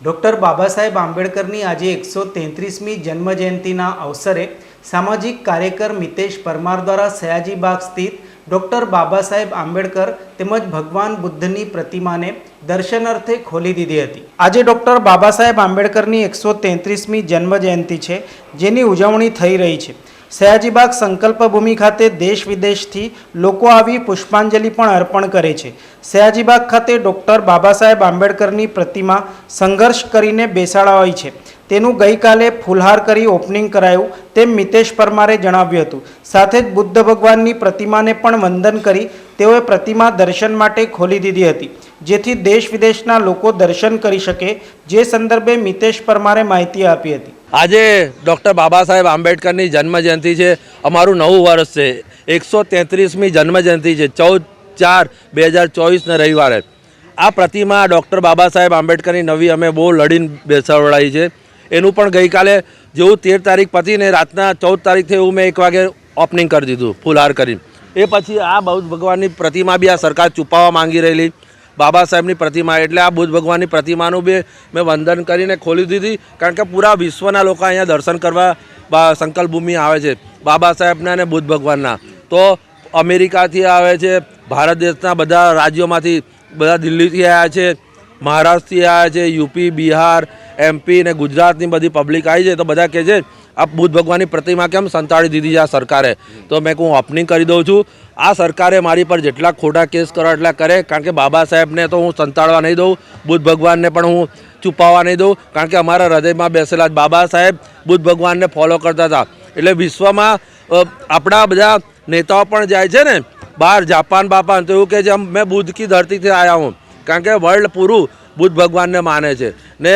Doctor Baba Saheb આંબેડકરની આજે એકસો તેત્રીસમી જન્મજયંતિના અવસરે સામાજિક કાર્યકર મિતેશ પરમાર દ્વારા સયાજીબાગ સ્થિત ડૉક્ટર બાબા સાહેબ આંબેડકર તેમજ ભગવાન બુદ્ધની પ્રતિમાને દર્શનાર્થે ખોલી દીધી હતી. આજે ડૉક્ટર બાબા સાહેબ આંબેડકરની એકસો તેત્રીસમી જન્મજયંતિ છે, જેની ઉજવણી થઈ રહી છે. સયાજીબાગ સંકલ્પભૂમિ ખાતે દેશ વિદેશથી લોકો આવી પુષ્પાંજલિ પણ અર્પણ કરે છે. સયાજીબાગ ખાતે ડૉક્ટર બાબા સાહેબ આંબેડકરની પ્રતિમા સંઘર્ષ કરીને બેસાડાવાઈ છે. તેનું ગઈકાલે ફુલહાર કરી ઓપનિંગ કરાયું તેમ મિતેશ પરમારે જણાવ્યું હતું. સાથે જ બુદ્ધ ભગવાનની પ્રતિમાને પણ વંદન કરી તેઓએ પ્રતિમા દર્શન માટે ખોલી દીધી હતી. જેથી દેશ વિદેશના લોકો દર્શન કરી શકે, જે સંદર્ભે મિતેશ પરમારે માહિતી આપી હતી. આજે ડૉક્ટર બાબા સાહેબ આંબેડકરની જન્મજયંતિ છે. અમારું નવું વર્ષ છે. એકસો તેત્રીસમી જન્મજયંતિ છે. ચૌદ ચાર બે હજાર ચોવીસના રવિવારે. આ પ્રતિમા ડૉક્ટર બાબા સાહેબ આંબેડકરની નવી અમે બહુ લડીને બેસાડવાઈ છે. એનું પણ ગઈકાલે જેવું તેર તારીખ પતીને રાતના ચૌદ તારીખથી એવું મેં એક વાગે ઓપનિંગ કરી દીધું, ફુલહાર કરીને. એ પછી આ બૌદ્ધ ભગવાનની પ્રતિમા બી આ સરકાર છુપાવવા માંગી રહેલી. બાબા સાહેબની પ્રતિમા, એટલે આ બુદ્ધ ભગવાનની પ્રતિમાનું બી મેં વંદન કરીને ખોલી દીધી, કારણ કે પૂરા વિશ્વના લોકો અહીંયા દર્શન કરવા બા- સંકલ્પ આવે છે, બાબા સાહેબના અને બુદ્ધ ભગવાનના. તો અમેરિકાથી આવે છે, ભારત દેશના બધા રાજ્યોમાંથી બધા દિલ્હીથી આવ્યા છે મહારાષ્ટ્રથી આવ્યા છે, યુપી, બિહાર એમપી ને ગુજરાતની બધી પબ્લિક આવી છે, તો બધા કહે છે, આ બુદ્ધ ભગવાનની પ્રતિમા કેમ સંતાડી દીધી છે આ સરકારે? તો મેં હું ઓપનિંગ કરી દઉં છું. આ સરકારે મારી પર જેટલા ખોટા કેસ કરો એટલા કરે, કારણ કે બાબા સાહેબને તો હું સંતાડવા નહીં દઉં, બુદ્ધ ભગવાનને પણ હું છુપાવવા નહીં દઉં, કારણ કે અમારા હૃદયમાં બેસેલા બાબા સાહેબ બુદ્ધ ભગવાનને ફોલો કરતા હતા. એટલે વિશ્વમાં આપણા બધા નેતાઓ પણ જાય છે ને, બહાર જાપાન બાપાન તો એવું કહે છે "હમ મેં બુદ્ધ કી ધરતીથી આવ્યા હું. કારણ કે વર્લ્ડ પૂરું બુદ્ધ ભગવાનને માને છે. ને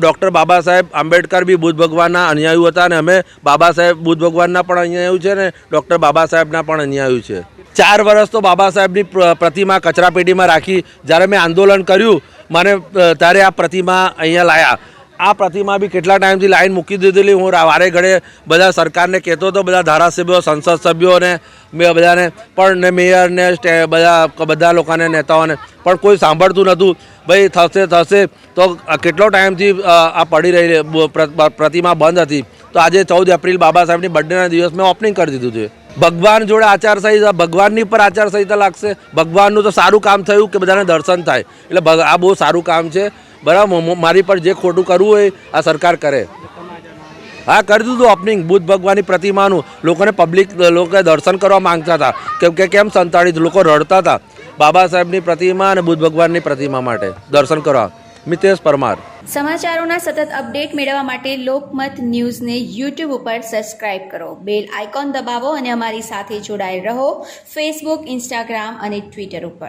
ડૉક્ટર બાબા સાહેબ આંબેડકર બી બુદ્ધ ભગવાનના અનુયાયી હતા અને અમે બાબા સાહેબ બુદ્ધ ભગવાનના પણ અન્યાયું છે ને ડૉક્ટર બાબા સાહેબના પણ અન્યાયુ છે. ચાર વર્ષ તો બાબા સાહેબની પ્રતિમા કચરાપેટીમાં રાખી જ્યારે મેં આંદોલન કર્યું, મને ત્યારે આ પ્રતિમા અહીંયા લાયા. આ પ્રતિમા બી કેટલા ટાઈમથી લાઈન મૂકી દીધેલી. હું વારે ઘડે બધા સરકારને કહેતો હતો, બધા ધારાસભ્યો, સંસદ સભ્યોને મેં બધાને, પણ ને મેયરને બધા બધા લોકોને, નેતાઓને, પણ કોઈ સાંભળતું નહોતું ભાઈ થશે થશે, તો કેટલો ટાઈમથી આ પડી રહી પ્રતિમા બંધ હતી. તો આજે ચૌદ એપ્રિલ બાબા સાહેબની બર્થડેના દિવસ મેં ઓપનિંગ કરી દીધું છે. ભગવાન જોડે આચારસંહિતા ભગવાનની પર આચારસંહિતા લાગશે. ભગવાનનું તો સારું કામ થયું કે બધાને દર્શન થાય. એટલે આ બહુ સારું કામ છે. બરાબર મારી પર જે ખોટું કરવું હોય, આ સરકાર કરે. હા, કરી દીધું ઓપનિંગ બુદ્ધ ભગવાનની પ્રતિમાનું. લોકોને પબ્લિક લોકોએ દર્શન કરવા માંગતા હતા. કેમ કે કેમ સંતાડી લોકો રડતા હતા. બાબા સાહેબની પ્રતિમા અને બુદ્ધ ભગવાનની પ્રતિમા માટે દર્શન કરવા. મિતેશ પરમાર. સમાચારોના સતત અપડેટ મેળવવા માટે લોકમત ન્યૂઝને યુટ્યુબ ઉપર સબસ્ક્રાઇબ કરો. બેલ આઇકોન દબાવો અને અમારી સાથે જોડાયેલ રહો. ફેસબુક ઇન્સ્ટાગ્રામ અને ટ્વિટર ઉપર.